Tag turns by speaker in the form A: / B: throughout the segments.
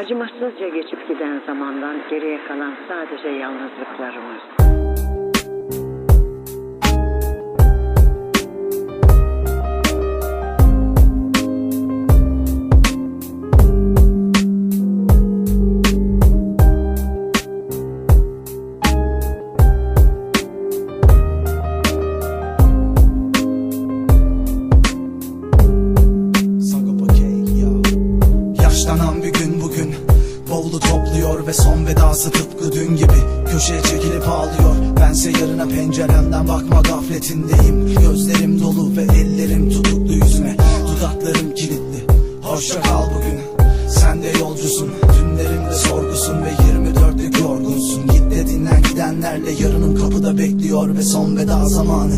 A: Acımasızca geçip giden zamandan geriye kalan sadece yalnızlıklarımız.
B: Yaşlanan bir ve son vedası tıpkı dün gibi. Köşeye çekilip ağlıyor. Bense yarına penceremden bakma gafletindeyim. Gözlerim dolu ve ellerim tutuklu yüzüme. Dudaklarım kilitli. Hoşça kal bugün. Sen de yolcusun. Dünlerimde sorgusun ve 24'lük yorgunsun. Git de dinlen gidenlerle yarının kapıda bekliyor ve son veda zamanı.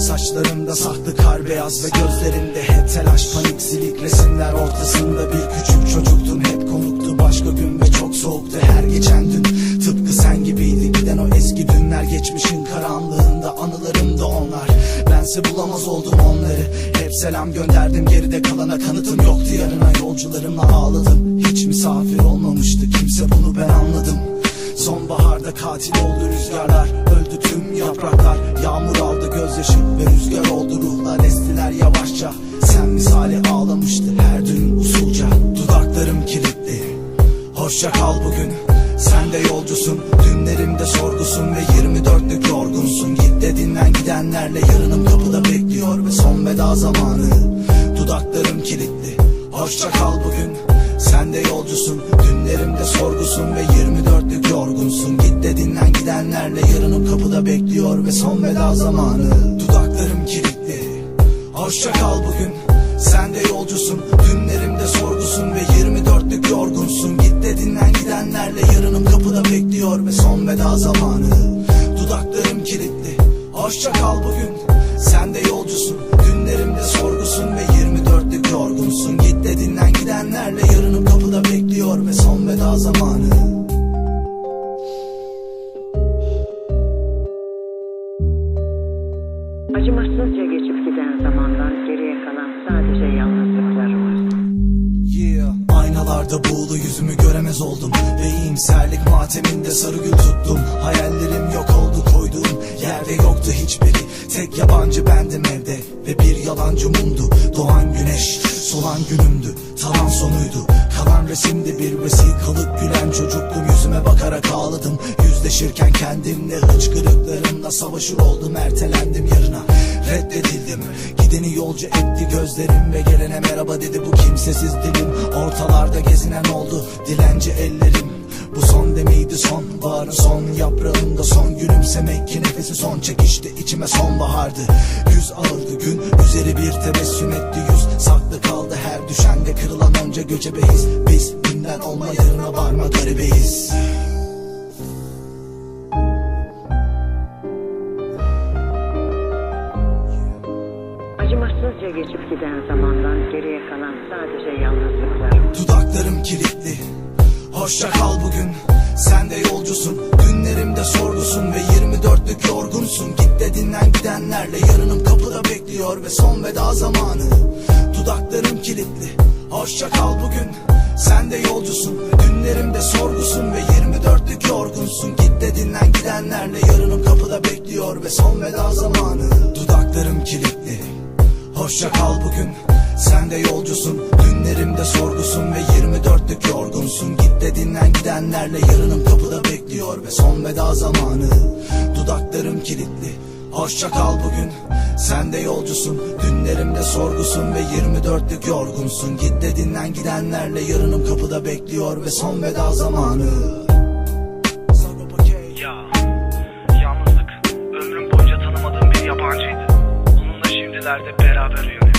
B: Saçlarımda saklı kar beyaz ve gözlerimde hep telaş panik silik resimler ortasında bir küçük çocuktum. Hep konuktu başka gün soğuktu her geçen dün tıpkı sen gibiydi giden o eski dünler geçmişin karanlığında anılarımda onlar. Bense bulamaz oldum onları. Hep selam gönderdim geride kalana kanıtım yoktu. Yarına yolcularımla ağladım. Hiç misafir olmamıştı kimse bunu ben anladım. Sonbaharda katil oldu rüzgarlar Öldü tüm yapraklar. Yağmur aldı gözyaşı ve rüzgar oldu ruhlar. Estiler yavaşça Sen misali ağlamıştı Hoşça kal bugün. Sen de yolcusun. Dünlerimde sorgusun ve 24'lük yorgunsun. Git de dinlen gidenlerle yarınım kapıda bekliyor Ve son veda zamanı. Dudaklarım kilitli. Hoşça kal bugün. Sen de yolcusun. Dünlerimde sorgusun ve 24'lük yorgunsun. Git de dinlen gidenlerle yarınım kapıda bekliyor Ve son veda zamanı. Dudaklarım kilitli. Hoşça kal bugün. Sen de yolcusun. Dünlerimde sorgusun Bugün Sen de yolcusun. Dünlerimde sorgusun ve 24'lük yorgunsun. Git de dinlen gidenlerle yarınım kapıda bekliyor Ve son veda zamanı.
A: Acımasızca geçip giden zamandan geriye kalan sadece yalnızlıklarımız.
B: Yeah. Aynalarda buğulu yüzümü göremez oldum. Ve iyimserlik mateminde sarı gül tuttum. Hayallerim yok oldu yabancı bendim evde ve bir yalancı mumdu Doğan güneş solan günümdü talan sonuydu. Kalan resimde bir vesikalık gülen çocuktum. Yüzüme bakarak ağladım Yüzleşirken kendimle hıçkırıklarımla savaşır oldum Ertelendim yarına. Reddedildim Gideni yolcu etti gözlerim ve gelene merhaba dedi. Bu kimsesiz dilim Ortalarda gezinen oldu dilenci ellerim bu son demeydi son Baharın son yaprağında son gülümsemek ki nefesi son. Çekişti içime sonbahardı Yüz ağırdı gün üzeri bir tebessüm etti yüz. Saklı kaldı her düşende kırılan onca göcebeyiz Biz günden olma yarına varma garibeyiz
A: Acımasızca geçip giden zamandan geriye kalan sadece yalnızlıklarımız.
B: Dudaklarım kilitli Hoşça kal bugün. Sen de yolcusun. Günlerimde sorgusun ve 24'lük yorgunsun. Git de dinlen gidenlerle yarınım kapıda bekliyor Ve son veda zamanı. Dudaklarım kilitli. Hoşça kal bugün. Sen de yolcusun. Günlerimde sorgusun ve 24'lük yorgunsun. Git de dinlen gidenlerle yarınım kapıda bekliyor Ve son veda zamanı Sen de yolcusun Dünlerimde sorgusun ve 24'lük yorgunsun. Git de dinlen gidenlerle yarınım kapıda bekliyor Ve son veda zamanı. Dudaklarım kilitli. Hoşça kal bugün. Sen de yolcusun. Dünlerimde sorgusun ve 24'lük yorgunsun. Git de dinlen gidenlerle yarınım kapıda bekliyor Ve son veda zamanı.
C: Ya yalnızlık ömrüm boyunca tanımadığım bir yabancıydı. Onunla şimdilerde beraber uyuyorum.